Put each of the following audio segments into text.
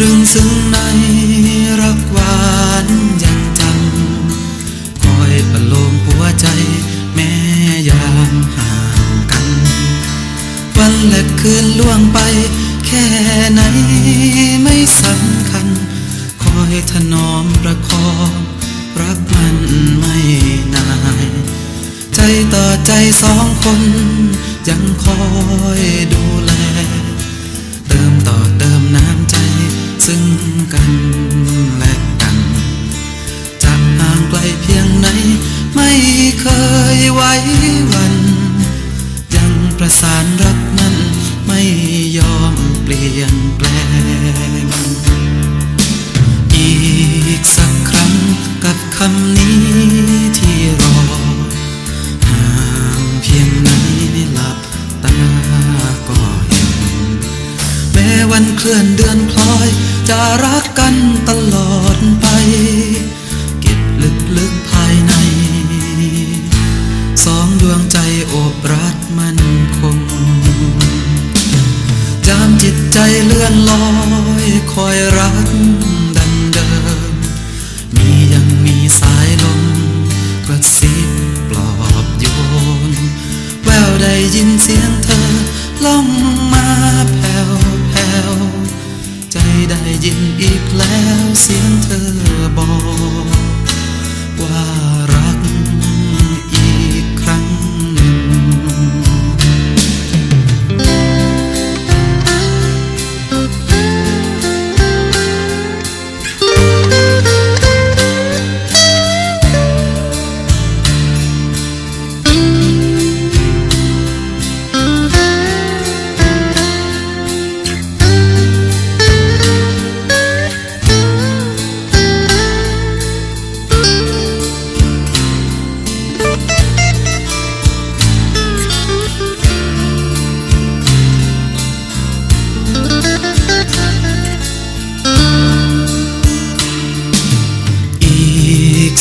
ตรึงซึ้งในรักหวานยังจำคอยประโลมหัวใจแม้ยามห่างกัน วันและคืนล่วงไปแค่ไหนไม่สำคัญ คอยถนอมประคองรักมันไม่นายใจต่อใจสองคน ยังคอยดูแล ยไว้วันยังประสานรักนั้นไม่ยอมเปลี่ยนแปลง อีกสักครั้งกับคำนี้ที่รอห่างเพียงไหนหลับตาก็เห็น แม้วันเคลื่อนเดือนคล้อย จะรักกันตลอดไป เก็บลึกๆภ จิตใจเลื่อนลอยคอยรักดังเดิม มียังมีสายลมกระซิบปลอบโยน แววได้ยินเสียงเธอล่องมาแผ่วแผ่วใจได้ยินอีกแล้วเสียงเธอบอก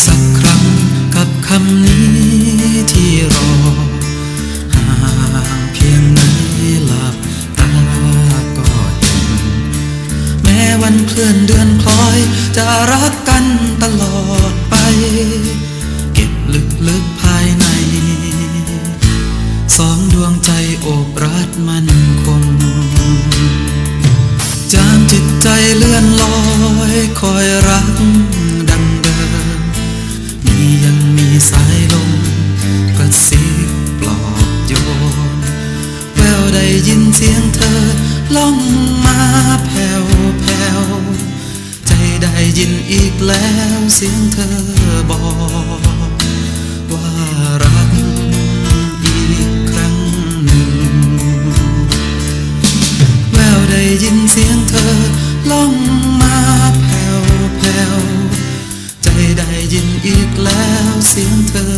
สักครั้งกับคำนี้ที่รอ ห่างเพียงไหนหลับตาก็เห็นแม้วันเคลื่อนเดือนคล้อย จะรักกันตลอดไป เก็บลึกๆภายใน สองดวงใจโอบรัดมันคง จามจิตใจเลื่อนลอยคอยรัก ยินเสียงเธอล่องมาแผ่วแผ่วใจได้ยินอีกแล้วเสียงเธอบอก ว่ารักอีกครั้งหนึ่ง แววได้ยินเสียงเธอล่องมาแผ่วแผ่วใจได้ยินอีกแล้วเสียงเธอ